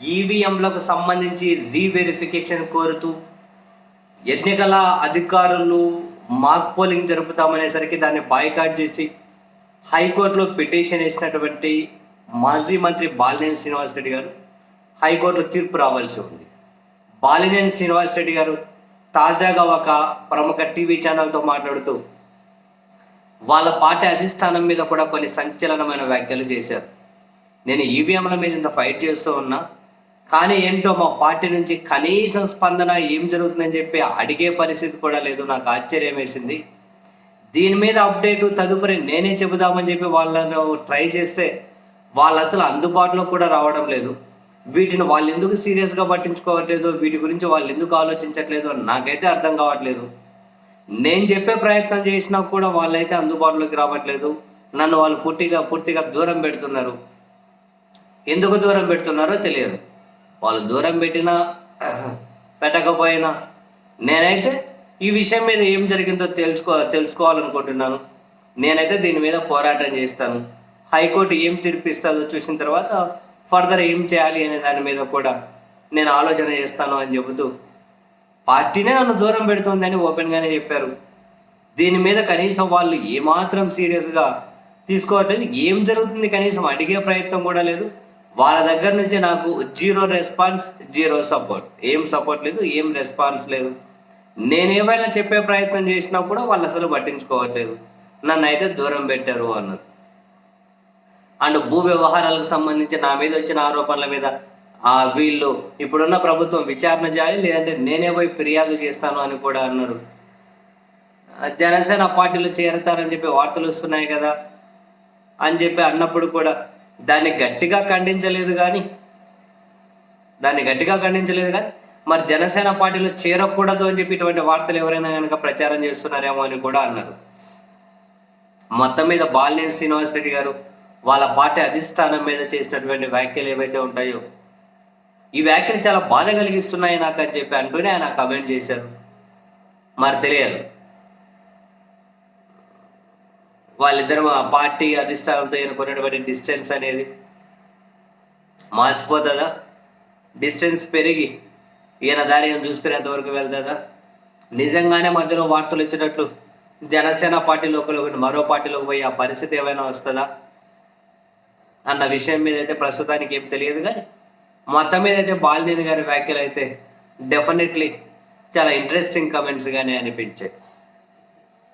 ఈవీఎంలకు సంబంధించి రీవెరిఫికేషన్ కోరుతూ ఎన్నికల అధికారులు మాక్ పోలింగ్ జరుపుతామనేసరికి దాన్ని బాయ్కాట్ చేసి హైకోర్టులో పిటిషన్ వేసినటువంటి మాజీ మంత్రి బాలినేని శ్రీనివాసరెడ్డి గారు హైకోర్టులో తీర్పు రావాల్సి ఉంది. బాలినేని శ్రీనివాసరెడ్డి గారు తాజాగా ఒక ప్రముఖ టీవీ ఛానల్తో మాట్లాడుతూ వాళ్ళ పార్టీ అధిష్టానం మీద కూడా కొన్ని సంచలనమైన వ్యాఖ్యలు చేశారు. నేను ఈవీఎంల మీద ఇంత ఫైట్ చేస్తూ ఉన్నా కానీ ఏంటో మా పార్టీ నుంచి కనీసం స్పందన ఏం జరుగుతుందని చెప్పి అడిగే పరిస్థితి కూడా లేదు. నాకు ఆశ్చర్యం వేసింది. దీని మీద అప్డేట్ తదుపరి నేనే చెబుదామని చెప్పి వాళ్ళను ట్రై చేస్తే వాళ్ళు అసలు అందుబాటులో కూడా రావడం లేదు. వీటిని వాళ్ళు ఎందుకు సీరియస్గా పట్టించుకోవట్లేదు? వీటి గురించి వాళ్ళు ఎందుకు ఆలోచించట్లేదు? నాకైతే అర్థం కావట్లేదు. నేను చెప్పే ప్రయత్నం చేసినా కూడా వాళ్ళైతే అందుబాటులోకి రావట్లేదు. నన్ను వాళ్ళు పూర్తిగా పూర్తిగా దూరం పెడుతున్నారు. ఎందుకు దూరం పెడుతున్నారో తెలియదు. వాళ్ళు దూరం పెట్టినా పెట్టకపోయినా నేనైతే ఈ విషయం మీద ఏం జరిగిందో తెలుసుకో తెలుసుకోవాలనుకుంటున్నాను. నేనైతే దీని మీద పోరాటం చేస్తాను. హైకోర్టు ఏం తీర్పిస్తుందో చూసిన తర్వాత ఫర్దర్ ఏం చేయాలి అనే దాని మీద కూడా నేను ఆలోచన చేస్తాను అని చెబుతూ పార్టీనే నన్ను దూరం పెడుతుందని ఓపెన్గానే చెప్పారు. దీని మీద కనీసం వాళ్ళు ఏమాత్రం సీరియస్గా తీసుకోవట్లేదు. ఏం జరుగుతుంది కనీసం అడిగే ప్రయత్నం కూడా లేదు. వాళ్ళ దగ్గర నుంచి నాకు జీరో రెస్పాన్స్ జీరో సపోర్ట్. ఏం సపోర్ట్ లేదు ఏం రెస్పాన్స్ లేదు. నేను ఏమైనా చెప్పే ప్రయత్నం చేసినా కూడా వాళ్ళు అసలు పట్టించుకోవట్లేదు. నన్ను అయితే దూరం పెట్టారు అన్నారు. అండ్ భూ వ్యవహారాలకు సంబంధించి నా మీద వచ్చిన ఆరోపణల మీద ఆ వీళ్ళు ఇప్పుడున్న ప్రభుత్వం విచారణ చేయాలి లేదంటే నేనే పోయి ఫిర్యాదు చేస్తాను అని కూడా అన్నారు. జనసేన పార్టీలో చేరతారని చెప్పి వార్తలు వస్తున్నాయి కదా అని చెప్పి అన్నప్పుడు కూడా దాన్ని గట్టిగా ఖండించలేదు కానీ దాన్ని గట్టిగా ఖండించలేదు కానీ మరి జనసేన పార్టీలో చేరకూడదు అని చెప్పి ఇటువంటి వార్తలు ఎవరైనా కనుక ప్రచారం చేస్తున్నారేమో అని కూడా అన్నారు. మొత్తం మీద బాలినేని శ్రీనివాసరెడ్డి గారు వాళ్ళ పార్టీ అధిష్టానం మీద చేసినటువంటి వ్యాఖ్యలు ఏవైతే ఉంటాయో ఈ వ్యాఖ్యలు చాలా బాధ కలిగిస్తున్నాయి నాకు అని చెప్పి అంటూనే ఆయన కమెంట్ చేశారు. మరి తెలియదు. వాళ్ళిద్దరు ఆ పార్టీ అధిష్టానంతో ఏర్పడినటువంటి డిస్టెన్స్ అనేది మార్చిపోతుందా డిస్టెన్స్ పెరిగి ఈయన దారి చూసుకునేంతవరకు చూసుకునేంత వరకు వెళ్తుందా? నిజంగానే మధ్యలో వార్తలు ఇచ్చినట్లు జనసేన పార్టీలోకి మరో పార్టీలోకి పోయి ఆ పరిస్థితి ఏమైనా వస్తుందా? అన్న విషయం మీద అయితే ప్రస్తుతానికి ఏం తెలియదు కానీ మొత్తం మీద అయితే బాలినేని గారి వ్యాఖ్యలు అయితే డెఫినెట్లీ చాలా ఇంట్రెస్టింగ్ కమెంట్స్గానే అనిపించాయి.